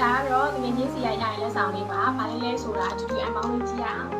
ဒါကတော့ငွေချင်းစီရရရင်လက်ဆောင်လေးပါဘာလဲလဲဆိုတာအတူတူအမောင်းလေးကြည့်ရအောင်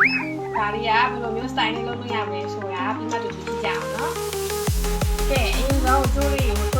ဒါတွေကဘယ်လိုမျိုး style လေးလုပ်လို့ရမလဲဆိုတာပြီးမှတူတူကြည့်ကြအောင်နော်ကဲအရင်ဆုံးကျိုးလေးကို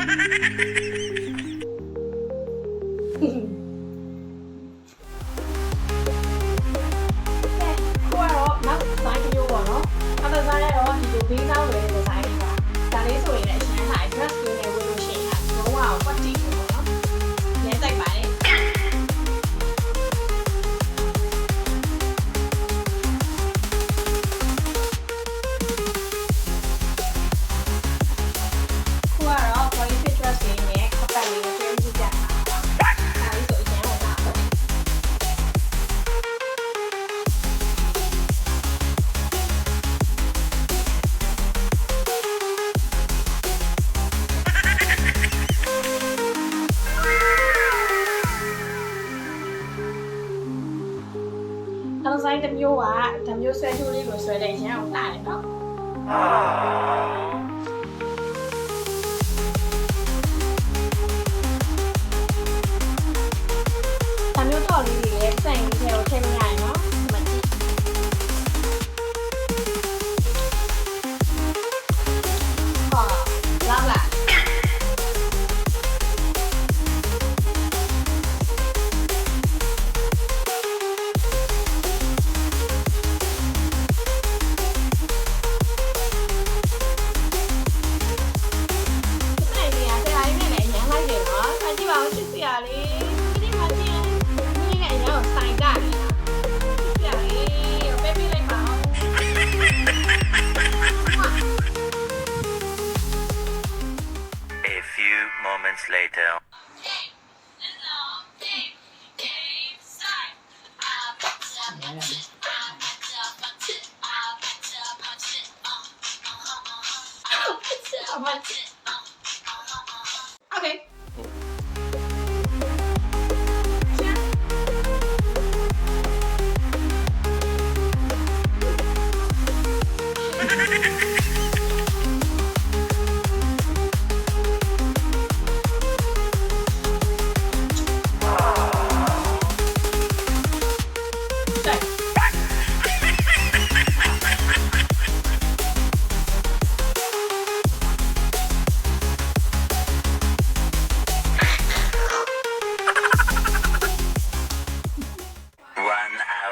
ကိုကတော့နောက်ဇိုင်းမျိုးပေါ့နော်။အဲ့ဒါဇိုင်းကတော့ဒီလိုဘေးကောင်းလေမျိုးကဒါမျိုးဆွဲချိုးလေးကိုဆွဲတဲ့ရန်အောင်တာတယ်နော်ဒါမျိုးတော့လေးတွေလည်းစိုင် moments later. Yeah.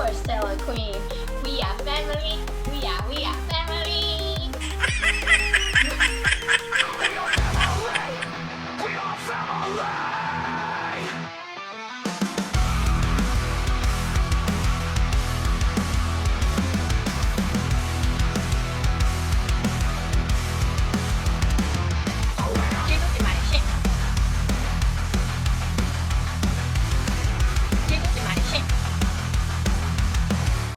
course, Queen.